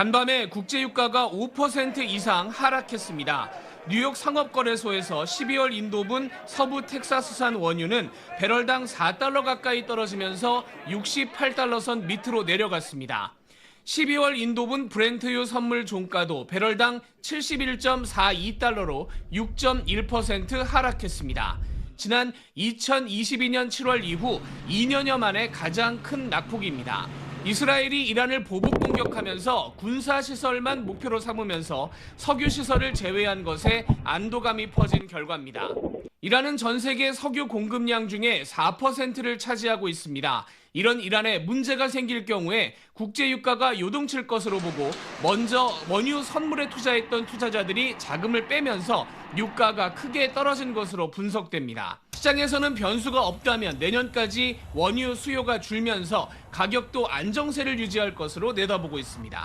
간밤에 국제유가가 5% 이상 하락했습니다. 뉴욕 상업거래소에서 12월 인도분 서부 텍사스산 원유는 배럴당 4달러 가까이 떨어지면서 68달러 선 밑으로 내려갔습니다. 12월 인도분 브렌트유 선물 종가도 배럴당 71.42달러로 6.1% 하락했습니다. 지난 2022년 7월 이후 2년여 만에 가장 큰 낙폭입니다. 이스라엘이 이란을 보복 공격하면서 군사 시설만 목표로 삼으면서 석유 시설을 제외한 것에 안도감이 퍼진 결과입니다. 이란은 전 세계 석유 공급량 중에 4%를 차지하고 있습니다. 이런 이란에 문제가 생길 경우에 국제 유가가 요동칠 것으로 보고 먼저 원유 선물에 투자했던 투자자들이 자금을 빼면서 유가가 크게 떨어진 것으로 분석됩니다. 시장에서는 변수가 없다면 내년까지 원유 수요가 줄면서 가격도 안정세를 유지할 것으로 내다보고 있습니다.